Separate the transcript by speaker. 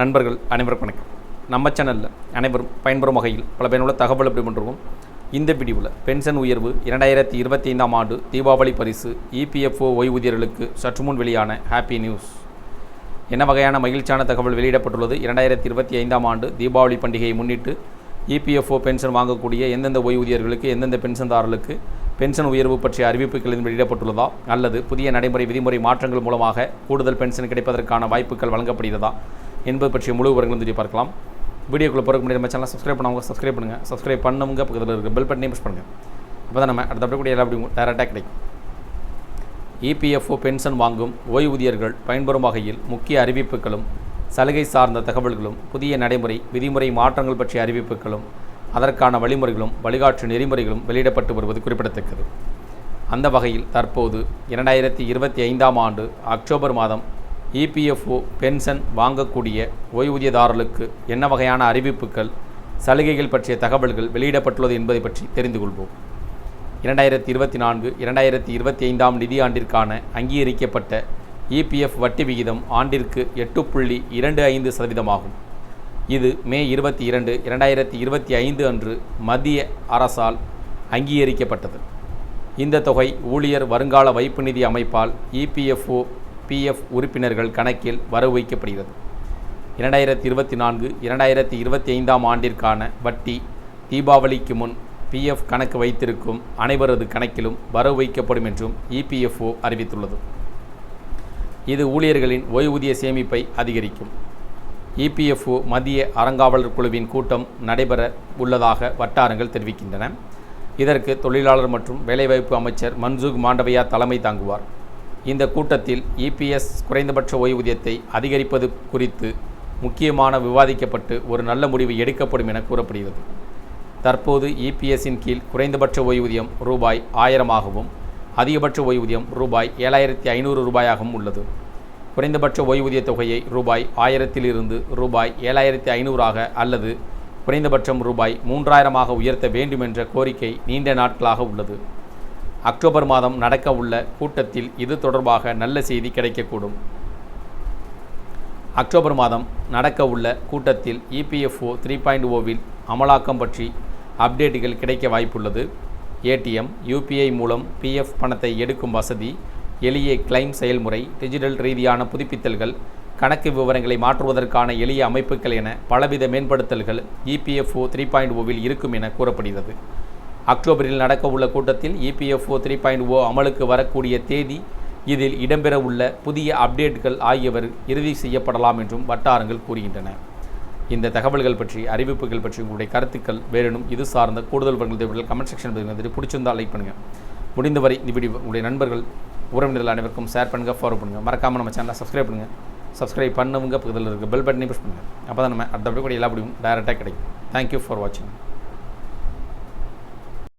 Speaker 1: நண்பர்கள் அனைவருக்கும் வணக்கம். நம்ம சேனலில் அனைவரும் பயன்பெறும் வகையில் பல பயனுள்ள தகவல் எப்படி பண்ணுறோம் இந்த வீடியோவில் பென்ஷன் உயர்வு இரண்டாயிரத்தி இருபத்தி ஐந்தாம் ஆண்டு தீபாவளி பரிசு இபிஎஃப்ஓ ஓய்வூதியர்களுக்கு சற்று முன் வெளியான ஹாப்பி நியூஸ் என்ன வகையான மகிழ்ச்சியான தகவல் வெளியிடப்பட்டுள்ளது? இரண்டாயிரத்தி இருபத்தி ஐந்தாம் ஆண்டு தீபாவளி பண்டிகையை முன்னிட்டு இபிஎஃப்ஓ பென்ஷன் வாங்கக்கூடிய எந்தெந்த ஓய்வூதியர்களுக்கு எந்தெந்த பென்ஷன்தாரர்களுக்கு பென்ஷன் உயர்வு பற்றிய அறிவிப்புகள் வெளியிடப்பட்டுள்ளதா? அல்லது புதிய நடைமுறை விதிமுறை மாற்றங்கள் மூலமாக கூடுதல் பென்ஷன் கிடைப்பதற்கான வாய்ப்புகள் வழங்கப்படுகிறதா? என்பது பற்றிய முழு விவரங்களும் தெரிய பார்க்கலாம். வீடியோக்குள்ளே போகிறதுக்கு முன்னாடி நம்ம சேனலை சப்ஸ்கிரைப் பண்ணவங்க சப்ஸ்கிரைப் பண்ணுங்கள் சப்ஸ்கிரைப் பண்ணுங்க பக்கத்தில் இருக்க பெல் பட்டனையும் ப்ரெஸ் பண்ணுங்கள் அப்போ தான் நம்ம அடுத்த கூட எல்லா அப்படி டேரெக்டாக கிடைக்கும். இபிஎஃப்ஓ பென்ஷன் வாங்கும் ஓய்வூதியர்கள் பயன்பெறும் வகையில் முக்கிய அறிவிப்புகளும் சலுகை சார்ந்த தகவல்களும் புதிய நடைமுறை விதிமுறை மாற்றங்கள் பற்றிய அறிவிப்புகளும் அதற்கான வழிமுறைகளும் வழிகாட்டு நெறிமுறைகளும் வெளியிடப்பட்டு வருவது குறிப்பிடத்தக்கது. அந்த வகையில் தற்போது இரண்டாயிரத்தி இருபத்தி ஐந்தாம் ஆண்டு அக்டோபர் மாதம் இபிஎஃப்ஓ பென்ஷன் வாங்கக்கூடிய ஓய்வூதியதாரர்களுக்கு என்ன வகையான அறிவிப்புகள் சலுகைகள் பற்றிய தகவல்கள் வெளியிடப்பட்டுள்ளது என்பதை பற்றி தெரிந்து கொள்வோம். இரண்டாயிரத்தி இருபத்தி நான்கு இரண்டாயிரத்தி இருபத்தி ஐந்தாம் நிதியாண்டிற்கான அங்கீகரிக்கப்பட்ட இபிஎஃப் வட்டி விகிதம் ஆண்டிற்கு எட்டு புள்ளி இரண்டு ஐந்து சதவீதமாகும் இது மே இருபத்தி இரண்டு இரண்டாயிரத்தி இருபத்தி ஐந்து அன்று மத்திய அரசால் அங்கீகரிக்கப்பட்டது. இந்த தொகை ஊழியர் வருங்கால வைப்பு நிதி அமைப்பால் இபிஎஃப்ஓ பிஎஃப் உறுப்பினர்கள் கணக்கில் வரவு வைக்கப்படுகிறது. இரண்டாயிரத்தி இருபத்தி நான்கு இரண்டாயிரத்தி இருபத்தி ஐந்தாம் ஆண்டிற்கான வட்டி தீபாவளிக்கு முன் பிஎஃப் கணக்கு வைத்திருக்கும் அனைவரது கணக்கிலும் வரவு வைக்கப்படும் என்றும் இபிஎஃப்ஓ அறிவித்துள்ளது. இது ஊழியர்களின் ஓய்வூதிய சேமிப்பை அதிகரிக்கும். இபிஎஃப்ஓ மத்திய அறங்காவலர் குழுவின் கூட்டம் நடைபெற உள்ளதாக வட்டாரங்கள் தெரிவிக்கின்றன. இதற்கு தொழிலாளர் மற்றும் வேலைவாய்ப்பு அமைச்சர் மன்சுக் மாண்டவையா தலைமை தாங்குவார். இந்த கூட்டத்தில் இபிஎஸ் குறைந்தபட்ச ஓய்வூதியத்தை அதிகரிப்பது குறித்து முக்கியமான விவாதிக்கப்பட்டு ஒரு நல்ல முடிவு எடுக்கப்படும் என கூறப்படுகிறது. தற்போது இபிஎஸ்ஸின் கீழ் குறைந்தபட்ச ஓய்வூதியம் ரூபாய் ஆயிரமாகவும் அதிகபட்ச ஓய்வூதியம் ரூபாய் ஏழாயிரத்தி ஐநூறு ரூபாயாகவும் உள்ளது. குறைந்தபட்ச ஓய்வூதிய தொகையை ரூபாய் ஆயிரத்திலிருந்து ரூபாய் ஏழாயிரத்தி ஐநூறாக அல்லது குறைந்தபட்சம் ரூபாய் மூன்றாயிரமாக உயர்த்த வேண்டும் என்ற கோரிக்கை நீண்ட நாட்களாக உள்ளது. அக்டோபர் மாதம் நடக்க உள்ள கூட்டத்தில் இது தொடர்பாக நல்ல செய்தி கிடைக்கக்கூடும். அக்டோபர் மாதம் நடக்க உள்ள கூட்டத்தில் இபிஎஃப்ஓ த்ரீ பாயிண்ட் ஓவில் அமலாக்கம் பற்றி அப்டேட்டுகள் கிடைக்க வாய்ப்புள்ளது. ஏடிஎம் யூபிஐ மூலம் பிஎஃப் பணத்தை எடுக்கும் வசதி எளிய கிளைம் செயல்முறை டிஜிட்டல் ரீதியான புதுப்பித்தல்கள் கணக்கு விவரங்களை மாற்றுவதற்கான எளிய அமைப்புகள் என பலவித மேம்படுத்தல்கள் இபிஎஃப்ஓ த்ரீ பாயிண்ட் ஓவில் இருக்கும் என கூறப்படுகிறது. அக்டோபரில் நடக்கவுள்ள கூட்டத்தில் இபிஎஃப்ஓ த்ரீ பாயிண்ட் ஓ அமலுக்கு வரக்கூடிய தேதி இதில் இடம்பெறவுள்ள புதிய அப்டேட்கள் ஆகியவர் இறுதி செய்யப்படலாம் என்றும் வட்டாரங்கள் கூறுகின்றன. இந்த தகவல்கள் பற்றி அறிவிப்புகள் பற்றி உங்களுடைய கருத்துக்கள் வேறெனும் இது சார்ந்த கூடுதல் விவரங்கள் கமெண்ட் செக்ஷன் பதிவு பிடிச்சிருந்தால் லைக் பண்ணுங்கள் முடிந்தவரை இந்த வீடியோ உங்களுடைய நண்பர்கள் உறவினர்கள் அனைவருக்கும் ஷேர் பண்ணுங்கள் ஃபாலோ பண்ணுங்கள் மறக்காமல் நம்ம சேனலை சப்ஸ்கிரைப் பண்ணுங்கள் சப்ஸ்கிரைப் பண்ணவங்க பக்கத்தில் இருக்க பெல் பட்டனை ப்ரெஸ் பண்ணுங்கள் அப்போ தான் நம்ம அடுத்த கூட எல்லா முடியும் டேரெக்டாக கிடைக்கும். தேங்க்யூ ஃபார் வாட்சிங்